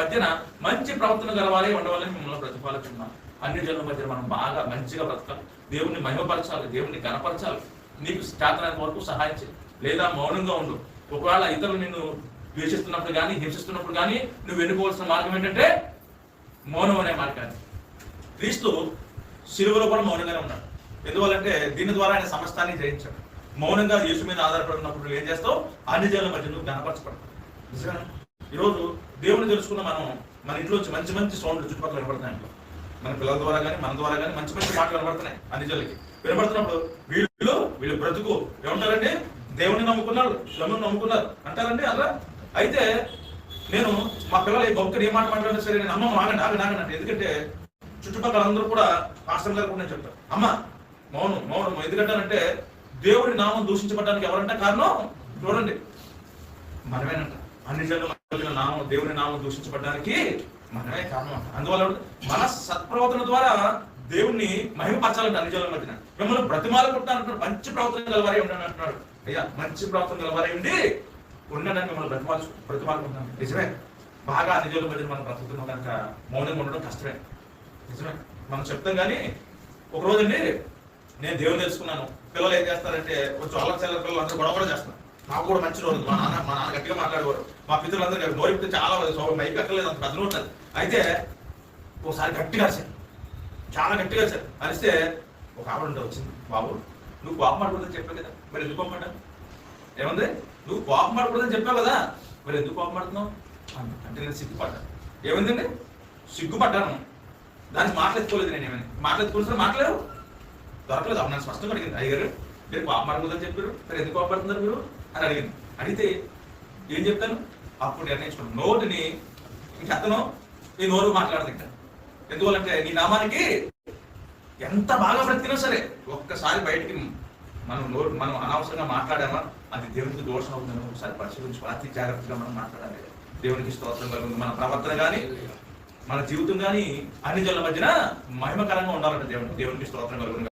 మధ్యన మంచి ప్రవర్తన గలవారే ఉండవాలని మిమ్మల్ని ప్రతిపాదిస్తున్నాను అన్ని జనుల మధ్య మనం బాగా మంచిగా బ్రతకాలి. దేవుణ్ణి మహిమపరచాలి దేవుణ్ణి కనపరచాలి నీకు చేతనైన వరకు సహాయం చేయి లేదా మౌనంగా ఉండు. ఒకవేళ ఇతరులు నిన్ను ద్వేషిస్తున్నప్పుడు కానీ హింసిస్తున్నప్పుడు కానీ నువ్వు ఎన్నుకోవాల్సిన మార్గం ఏంటంటే మౌనం అనే మార్గాన్ని. క్రీస్తు శిలువలో కూడా మౌనంగానే ఉన్నాడు. ఎందువల్లంటే దీని ద్వారా ఆయన సమస్తాన్ని జయించాడు. మౌనంగా యేసు మీద ఆధారపడినప్పుడు ఏం చేస్తావు? అన్ని జనుల మధ్య నువ్వు గణపరచబడతావు నిజమే ఈరోజు దేవుని తెలుసుకున్న మనం మన ఇంట్లో వచ్చి మంచి మంచి సౌండ్లు చుట్టుపక్కల వినపడుతున్నాయి మన పిల్లల ద్వారా కానీ మన ద్వారా కానీ మంచి మంచి మాటలు వినపడుతున్నాయి అన్ని జనులకి వినపడుతున్నప్పుడు వీళ్ళు వీళ్ళు బ్రతుకు. ఏమంటారంటే దేవుని నమ్ముకున్నారు శ్రమను నమ్ముకున్నారు. అంటారండి అలా? అయితే నేను మా పిల్లలు ఈ భక్తుడు ఏ మాట మాట్లాడినా సరే నేను అమ్మ ఆగండి ఆగండి ఆగండి అంటే. ఎందుకంటే చుట్టుపక్కల అందరూ కూడా పాస్టర్ గారు కూడా నేను చెప్తాను. అమ్మ మౌనం మౌనం. ఎందుకంటానంటే దేవుడి నామం దూషించబడడానికి ఎవరంటే కారణం? చూడండి. మనమేనంట. అన్ని నామం దేవుని నామం దూషించబడడానికి మనమే కారణం అందువల్ల మన సత్ప్రవర్తన ద్వారా దేవుణ్ణి మహిమపరచాలంటే అన్ని జనుల మధ్యన. మిమ్మల్ని బ్రతిమాలకుంటానంటున్నాడు మంచి ప్రవర్తన గలవారే ఉండండి అంటున్నాడు. అయ్యా మంచి ప్రవర్తన గలవారే ఉండి ఉండడానికి మిమ్మల్ని బ్రతిమాలు బ్రతిమాలుకుంటాను నిజమే. బాగా అన్ని జనుల మధ్యన మనం బ్రతుకుతున్నాం కనుక మౌనంగా ఉండడం కష్టమే. నిజమే. మనం చెప్తాం కానీ ఒక అండి నేను దేవుని తెలుసుకున్నాను. పిల్లలు ఏం చేస్తారంటే కొంచెం అల్లరి పిల్లలు అందరూ గొడవ కూడా చేస్తున్నారు. నాకు కూడా మంచి రోజు. మా నాన్న మా నాన్న గట్టిగా మాట్లాడేవారు. మా పితరులందరూ నోరిపితే చాలా సో మైక్ ఎక్కలేదు అంత పెద్ద ఉంటుంది. అయితే ఒకసారి గట్టిగా అరిచాను చాలా గట్టిగా అరిచాను అరిస్తే ఒక ఆవిడ ఉంటే వచ్చింది. బాబు నువ్వు కోపం పడకూడదని చెప్పావు కదా. మరి ఎందుకు కోపం ఏముంది? నువ్వు కోపం పడకూడదని చెప్పావు కదా. మరి ఎందుకు కోపం పడుతున్నావు? అంటే నేను సిగ్గుపడ్డాను. ఏమైందండి సిగ్గుపడ్డాను. దానికి మాట్లాడుకోలేదు నేను ఏమైనా మాట్లాడుకోవాల్సిన మాట్లాడలేవు దొరకలేదు. అప్పుడు నన్ను స్పష్టంగా అడిగింది. అయ్యారు మీరు కోపపడకూడదని చెప్పారు? మరి ఎందుకు కోపడుతున్నారు మీరు? అని అడిగింది. అడిగితే ఏం చెప్తాను? అప్పుడు నిర్ణయించుకున్నాను. నోటిని ఇంక అతను నీ నోరు మాట్లాడదు ఇంకా. ఎందువల్లంటే నీ నామానికి ఎంత బాగా బ్రతికినా సరే ఒక్కసారి బయటికి మనం నోరు మనం అనవసరంగా మాట్లాడామా? అది దేవునికి దోషం అవుతుందని ఒకసారి పరిశీలించుకోవాలి అతి జాగ్రత్తగా మనం మాట్లాడాలి. దేవునికి స్తోత్రం కలుగుతుంది. మన ప్రవర్తన కానీ మన జీవితం కానీ అన్ని జనుల మధ్యన మహిమకరంగా ఉండాలంటే దేవునికి దేవునికి స్తోత్రం కలుగుతుంది.